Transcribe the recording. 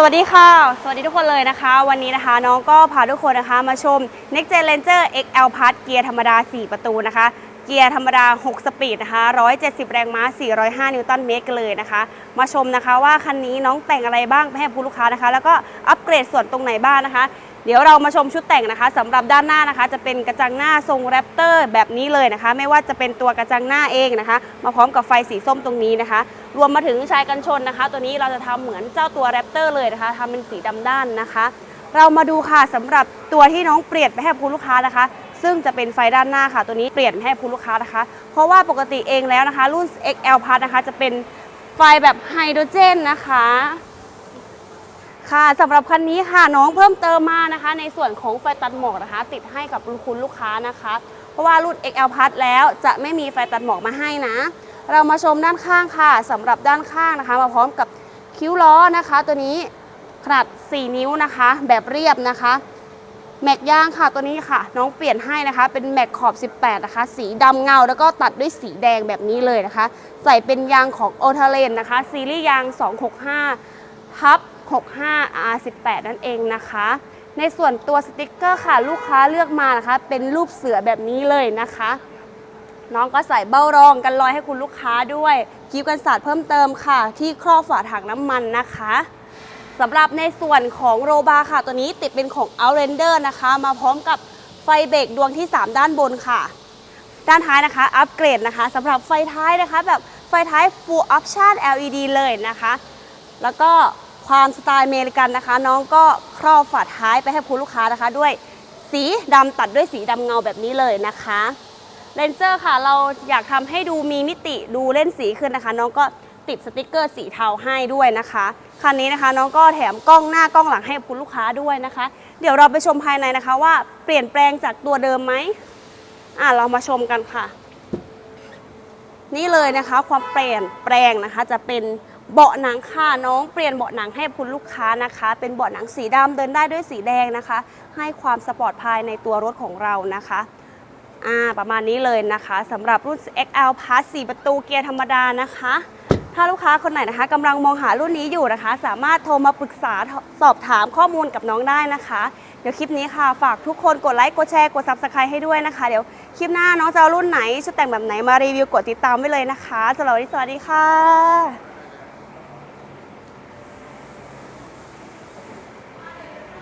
สวัสดีค่ะ สวัสดีทุกคนเลยนะคะ วันนี้นะคะน้องก็พาทุกคนนะคะมาชม Next Gen Ranger XL Plus เกียร์ธรรมดา 4 ประตูนะคะ เกียร์ธรรมดา 6 สปีดนะคะ 170 แรงม้า 405 นิวตันเมตรกันเลยนะคะ มาชมนะคะว่าคันนี้น้องแต่งอะไรบ้างให้ผู้ลูกค้านะคะ แล้วก็อัปเกรดส่วนตรงไหนบ้างนะคะ เดี๋ยวเรามาชมชุดแต่งนะคะสำหรับด้านหน้านะคะ จะเป็นกระจังหน้าทรงแรปเตอร์แบบนี้เลยนะคะ ไม่ว่าจะเป็นตัวกระจังหน้าเองนะคะ มาพร้อมกับไฟสีส้มตรงนี้นะคะ รวมมาถึงชายกันชนนะคะ ตัวนี้เราจะทำเหมือนเจ้าตัวแรปเตอร์เลยนะคะทำเป็นสีดำด้านนะคะ เรามาดูค่ะสำหรับตัวที่น้องเปลี่ยนไปให้ผู้ลูกค้านะคะ ซึ่งจะเป็นไฟด้านหน้าค่ะ ตัวนี้เปลี่ยนให้ผู้ลูกค้านะคะ เพราะว่าปกติเองแล้วนะคะ รุ่น XL Plus นะคะ จะเป็นไฟแบบไฮโดรเจนนะคะค่ะสำหรับคันนี้ค่ะน้องเพิ่มเติมมานะคะ ในส่วนของไฟตัดหมอกนะคะ ติดให้กับคุณลูกค้านะคะ เพราะว่ารุ่น XL Plus แล้วจะไม่มีไฟตัดหมอกมาให้นะ เรามาชมด้านข้างค่ะสำหรับด้านข้างนะคะ มาพร้อมกับคิ้วล้อนะคะ ตัวนี้ขนาด 4 นิ้วนะคะ แบบเรียบนะคะ แม็กย่างค่ะตัวนี้ค่ะ น้องเปลี่ยนให้นะคะ เป็นแม็กขอบ 18 นะคะ สีดำเงาแล้วก็ตัดด้วยสีแดงแบบนี้เลยนะคะ ใส่เป็นยางของโอทาเลนนะคะ ซีรีส์ยาง 265ทับ 65 R18 นั่นเองนะคะ ในส่วนตัวสติกเกอร์ค่ะ ลูกค้าเลือกมานะคะ เป็นรูปเสือแบบนี้เลยนะคะ น้องก็ใส่เบ้ารองกันรอยให้คุณลูกค้าด้วย คิ้วกันสาดเพิ่มเติมค่ะ ที่ครอบฝาถังน้ำมันนะคะ สำหรับในส่วนของโรบาร์ค่ะตัวนี้ติดเป็นของ Outrender นะคะ มาพร้อมกับไฟเบรกดวงที่ 3 ด้านบนค่ะ ด้านท้ายนะคะ อัปเกรดนะคะสำหรับไฟท้ายนะคะ แบบไฟท้าย Full Option LED เลยนะคะ แล้วก็ความสไตล์เมริกันนะคะ น้องก็ครอบฝาท้ายไปให้คุณลูกค้านะคะ ด้วยสีดำตัดด้วยสีดำเงาแบบนี้เลยนะคะเลนเจอร์ค่ะ เราอยากทำให้ดูมีมิติดูเล่นสีขึ้นนะคะ น้องก็ติดสติกเกอร์สีเทาให้ด้วยนะคะ คันนี้นะคะน้องก็แถมกล้องหน้ากล้องหลังให้คุณลูกค้าด้วยนะคะ เดี๋ยวเราไปชมภายในนะคะว่าเปลี่ยนแปลงจากตัวเดิมไหมอะเรามาชมกันค่ะ นี่เลยนะคะความเปลี่ยนแปลงนะคะ จะเป็นเบาะหนังค่ะน้องเปลี่ยนเบาะหนังให้คุณลูกค้านะคะ เป็นเบาะหนังสีดำเดินได้ด้วยสีแดงนะคะ ให้ความสปอร์ตภายในตัวรถของเรานะคะอ่าประมาณนี้เลยนะคะสำหรับรุ่น XL Plus 4 ประตูเกียร์ธรรมดานะคะ ถ้าลูกค้าคนไหนนะคะกำลังมองหารุ่นนี้อยู่นะคะ สามารถโทรมาปรึกษาสอบถามข้อมูลกับน้องได้นะคะ เดี๋ยวคลิปนี้ค่ะ ฝากทุกคนกดไลค์กดแชร์กด Subscribe ให้ด้วยนะคะ เดี๋ยวคลิปหน้าน้องจะเอารุ่นไหนชุดแต่งแบบไหนมารีวิวกดติดตามไว้เลยนะคะสำหรับวันนี้สวัสดีค่ะ